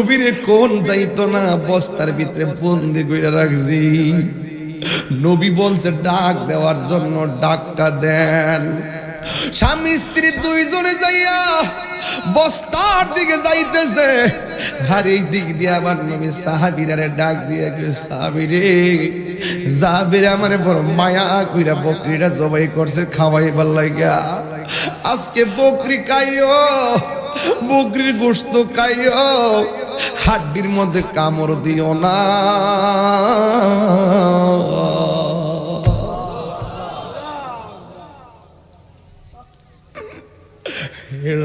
নবীরে কোন যাইতো না, বস্তার ভিতরে বন্দি করে রাখছি। নবী বলছে, ডাক দেওয়ার জন্য ডাকটা দেন। স্বামী স্ত্রী দুইজনে যাইয়া বস্তার দিকে যাইতেছে। আর এই দিক দিয়ে আবার নবী সাহাবিরারে ডাক দিয়ে সাহাবিরে যাবিরে আমারে বড় মায়া কইরা বকরিটা জবাই করছে খাওয়াই ভালো লাগিয়া আজকে বকরি খাইও, বকরির গোস্ত খাইও হাড্ডির মধ্যে কামড় দিও না।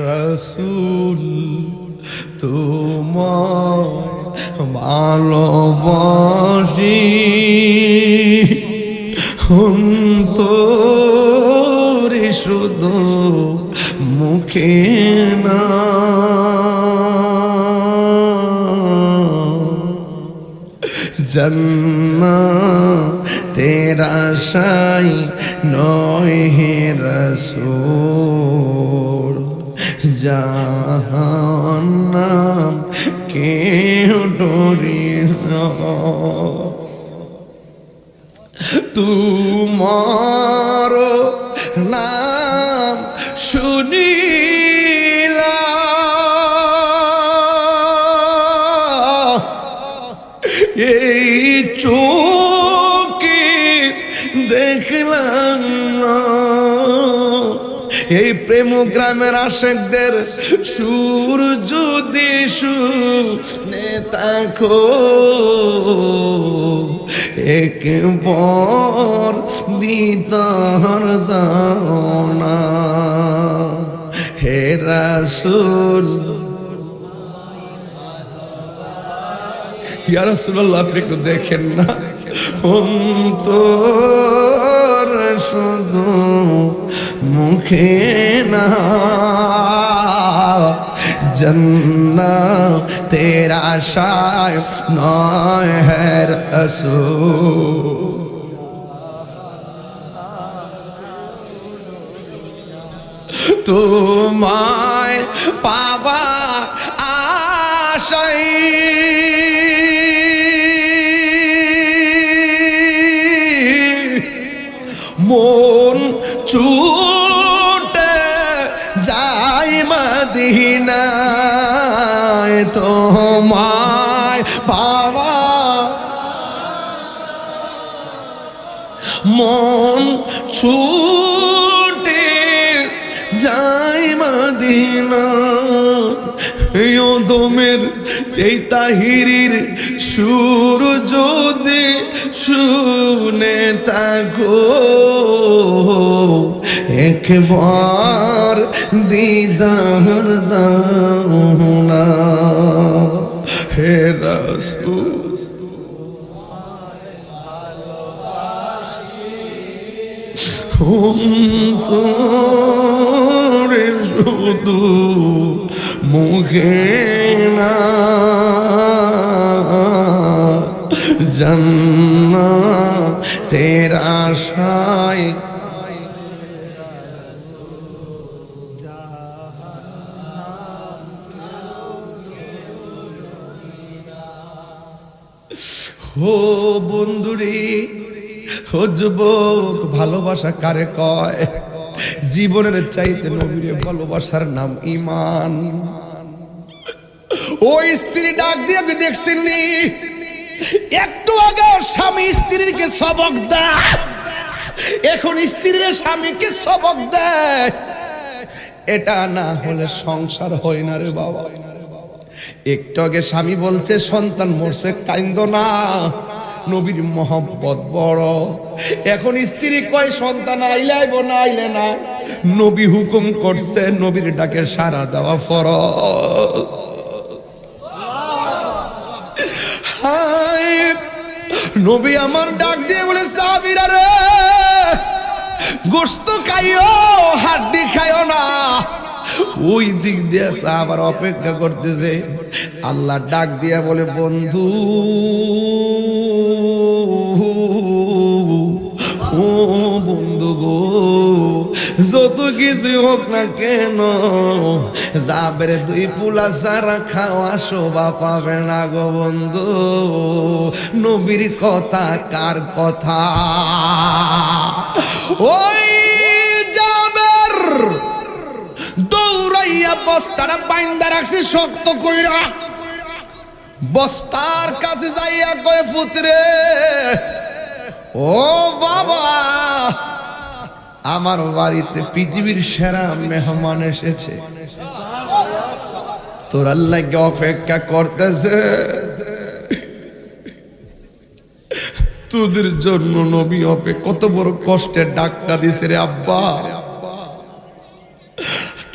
রাসূল তোমায় ভালোবাসি। অন্তরে শুধু মুখে না জন্না তেরা সাই নয় হে রসূল। জাহান্নাম কেউ ডরি তোমার নাম শুনিলা দেখলাম না। এই প্রেম গ্রামের আশেকদের সুর যদি শুনে থাকো, একবার দিদার দাওনা। হে রাসূল। ইয়া রাসূলুল্লাহ, আপনি একটু দেখেন না। অন্তর শুধু মুখে না। জন্না তেরা আশায় নয় হ্যার রসূল। তোমায় পাবা আশাই পাবা মন ছুটে যাই মদিনা। দমের এই তাহিরির সুর যদি শুনে থাকো একবার দিদার দাওনা। হে রাসূল অন্তরে শুধু মুখে না জন্না তেরা আশায় ও বন্ধুরে, ও যুবক, ভালোবাসা কারে কয়? জীবনের চাইতে নবীরে ভালোবাসার নাম ইমান ওই স্ত্রী ডাক দিয়ে আপনি দেখছেন। একটু আগে স্বামী স্ত্রীকে সবক দেয়। এখন স্ত্রীর স্বামীকে সবক দেয়। এটা না হলে সংসার হয় না রে বাবা। একটু আগে স্বামী বলছে, সন্তান মরছে, কাইন্দ না। নবীর মহব্বত বড়। এখন স্ত্রী কয়, সন্তান আইলে আইব না, আইলে না? নবী হুকুম করছে, নবীর ডাকে সারা দেওয়া ফর নবী আমার ডাক দিয়ে বলে, সাবিরা রে গোস্ত খাইও। ওই দিক দিয়ে আবার অপেক্ষা করতেছে। আল্লাহ ডাক দিয়া বলে, বন্ধু, ও বন্ধু গো, যত কিছুই হোক না কেন যাবের দুই পুলা সারা খাওয়া শোভা পাবে না গো বন্ধু। নবীর কথা কার কথা? ওই বস্তাটা বাইন্দা রাখছে, শক্ত কইরা। বস্তার কাছে যাইয়া কয়ে, পুত্রে, ও বাবা, আমার বাড়িতে পৃথিবীর সেরা মেহমান এসেছে। তোর আল্লাহকে অপেক্ষা করতেছে? তোদের জন্য নবী অপে কত বড় কষ্টের ডাকটা দিছে রে আব্বা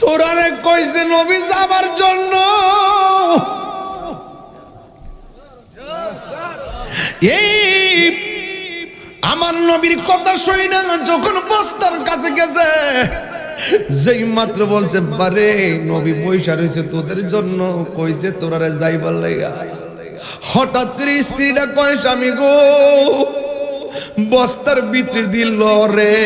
তোরা রে কইছে যাবার জন্য। আমার নবীর কথা শুই না, যখন বস্তার কাছে গেছে, যেই মাত্র বলছে, বারে, নবী পয়সা রয়েছে তোদের জন্য, কইছে তোরা যাইবার লেগা হঠাৎ করে স্ত্রীটা কয়, স্বামী গো, বস্তার ভিতরে দিল রে।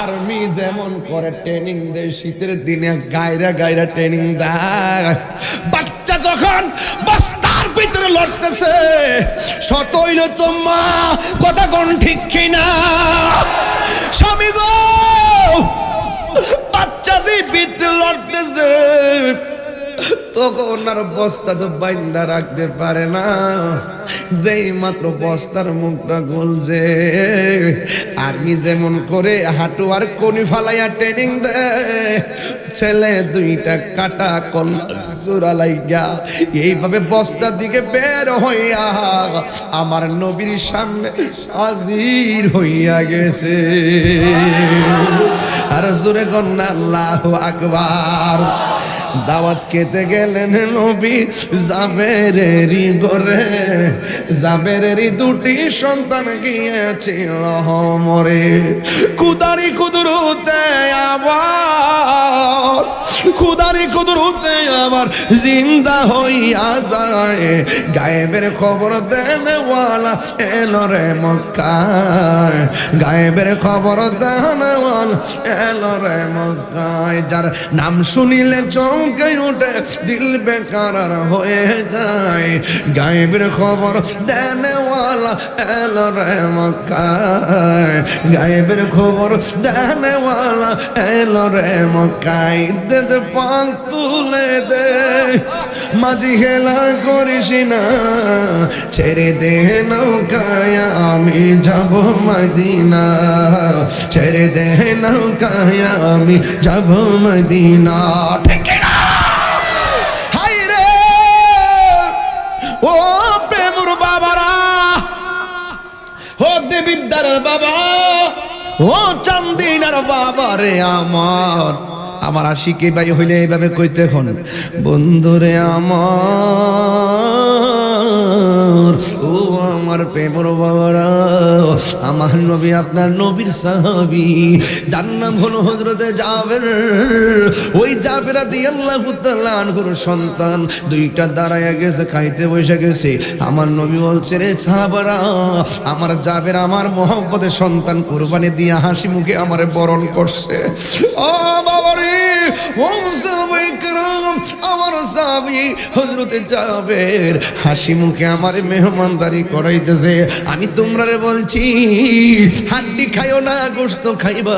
আর্মি যেমন করে ট্রেনিং দেয়, শীতের দিনে গায়রা গায়রা ট্রেনিং দেয়। বাচ্চা যখন বস্তার ভিতরে লড়তেছে সতইল তো মা কথা কোন ঠিক কিনা? স্বামী গো বাচ্চাদের ভিতরে লড়তেছে। আর বস্তা তো বাইন্দা রাখতে পারে না। যেই মাত্র বস্তার মুখটা গলছে, আর্মি যেমন করে হাঁটু আর কনি ফালাইয়া ট্রেনিং দেয়। ছেলে দুইটা কাটা কল লাইগা, এইভাবে বস্তার দিকে বের হইয়া আমার নবীর সামনে হাজির হইয়া গেছে। আর জোরে কন্যা, আল্লাহ আকবার। দাওয়াত খেতে গেলেন নবী জাবেরেরই ঘরে জাবেরেরই দুটি সন্তান গিয়েছিল মরে কুদারি কুদরুতে আবার কুদারি কুদরুতে আবার জিন্দা হইয়া যায়। গায়েবের খবর দেনওয়ালা এলো রে মক্কায়। গায়েবের খবর দেনওয়ালা এলো রে মক্কায়। যার নাম শুনিলে চমকে উঠে দিল বেকার হয়ে যায়। গায়েবের খবর দেনওয়ালা এলো রে মক্কায়। গায়েবের খবর দেনওয়ালা এলো রে মক্কায়। দে দে পাল তুলে দে, মাঝি খেলা করিস না। ছেড়ে দে নৌকায়, আমি যাব মদিনা। ছেড়ে দে নৌকায়, আমি যাব মদিনা। ঠিক দেবিদ্যার বাবা। ও চান্দিনার বাবা রে আমার। আমার আশিকে ভাই হইলে এইভাবে কইতে এখন বন্ধুরে আমার। ও আমার প্রেমর বাবারা, আমার নবী আপনার নবীর সাহাবি। যার নাম হলো হজরতে জাবের। ওই জাবেরা দিয়ে আল্লাহ আনগুর সন্তান দুইটা দাঁড়ায় গেছে, খাইতে বসে গেছে। আমার নবী বলছে, রে ছাবারা আমার জাবের আমার মোহাম্মদের সন্তান কোরবানি দিয়ে হাসি মুখে আমার বরণ করছে। ও বাবা রে ও সাহাবায়ে আমার সাহাবী হযরতে জাবের হাসি মুখে আমার মেহমানদারি করাইতেছে। আমি তোমরা বলছি, হাড্ডি খাইও না, গোশত খাইবা।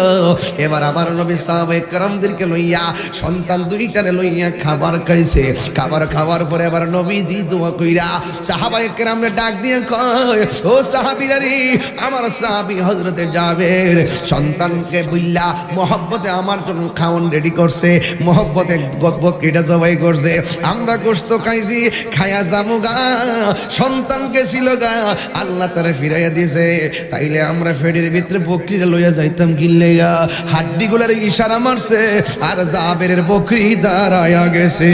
এবার আমার নবী সাহাবায়ে কেরামদেরকে লইয়া, সন্তান দুইটারে লইয়া খাবার খাইছে। খাবার খাওয়ার পরে এবার নবীজি দোয়া কইরা সাহাবায়ে কেরামরে ডাক দিয়ে কয়, ও সাহাবীরা রে আমার সাহাবি হজরতে জাবের সন্তানকে বইল্লা মহব্বতে আমার জন্য খাওয়ান রেডি করছে। মহব্বতে বকরিটা জবাই করছে। আমরা গোস্ত খাইছি, খায়া জামুগা সন্তান গেছিল গা। আল্লাহ তারা ফিরাইয়া দিয়েছে। তাইলে আমরা ফেডের ভিতরে বকরিটা লইয়া যাইতাম কিনলে হাড্ডি গুলার ইশারা মারছে। আর জাবেরের বকরি দাঁড়ায়া গেছে।